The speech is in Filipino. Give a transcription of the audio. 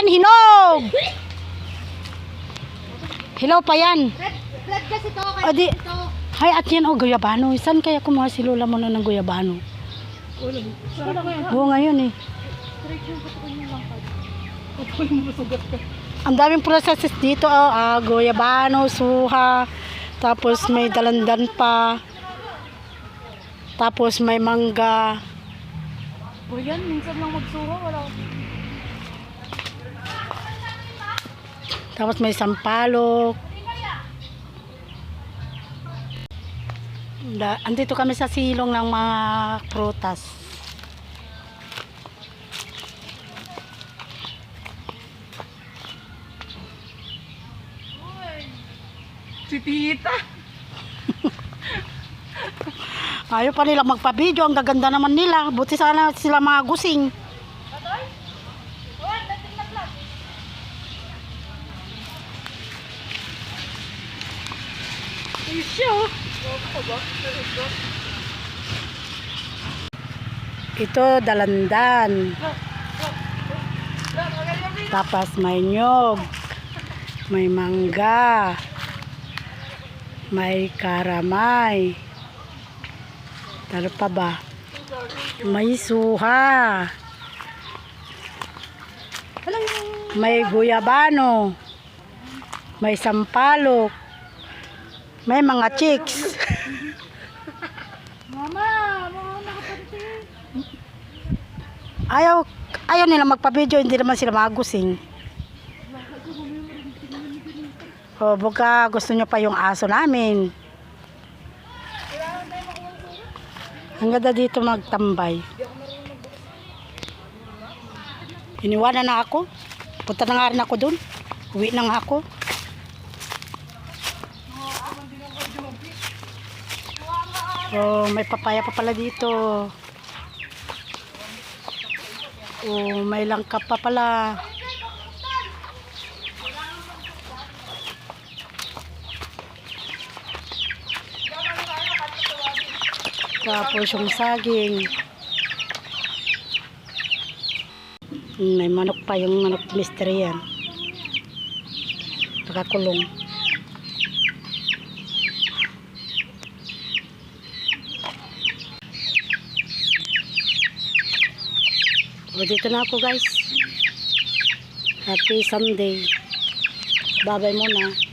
yan, hinog! Hilaw pa yan. Red, red kasi to. Di, ito. hay at yan, oh, guyabano. Saan kaya kumuha si Lola mo na ng guyabano? Oo, ngayon eh. Ang daming processes dito, oh, ah, guyabano, suha, tapos may dalandan pa, tapos may mangga. O yan, minsan lang magsuha. Wala. Tapos may sampalok. Da, andito kami sa silong ng mga prutas. Si tita. Ayaw pa nila magpa-video. Ang gaganda naman nila. Buti sana sila mga gusing. Ay, siya. Ito, dalandan. Tapos may nyog. May mangga. May karamay. Ano pa ba? May suha. May guyabano. May sampalok. May mga chicks. Mama, mama. Ayaw, ayaw nila magpa-video, hindi naman sila magusing. O, baka gusto nyo pa yung aso namin. Ang ganda dito magtambay. Iniwanan na ako. Punta na nga rin ako dun. Uwi na nga ako. Oh, may papaya pa pala dito. Oh, may langka pa pala. Tapos yung saging. May manok pa yung manok mystery yan. Nakakulong. O, dito na ako guys. Happy Sunday. Babay muna.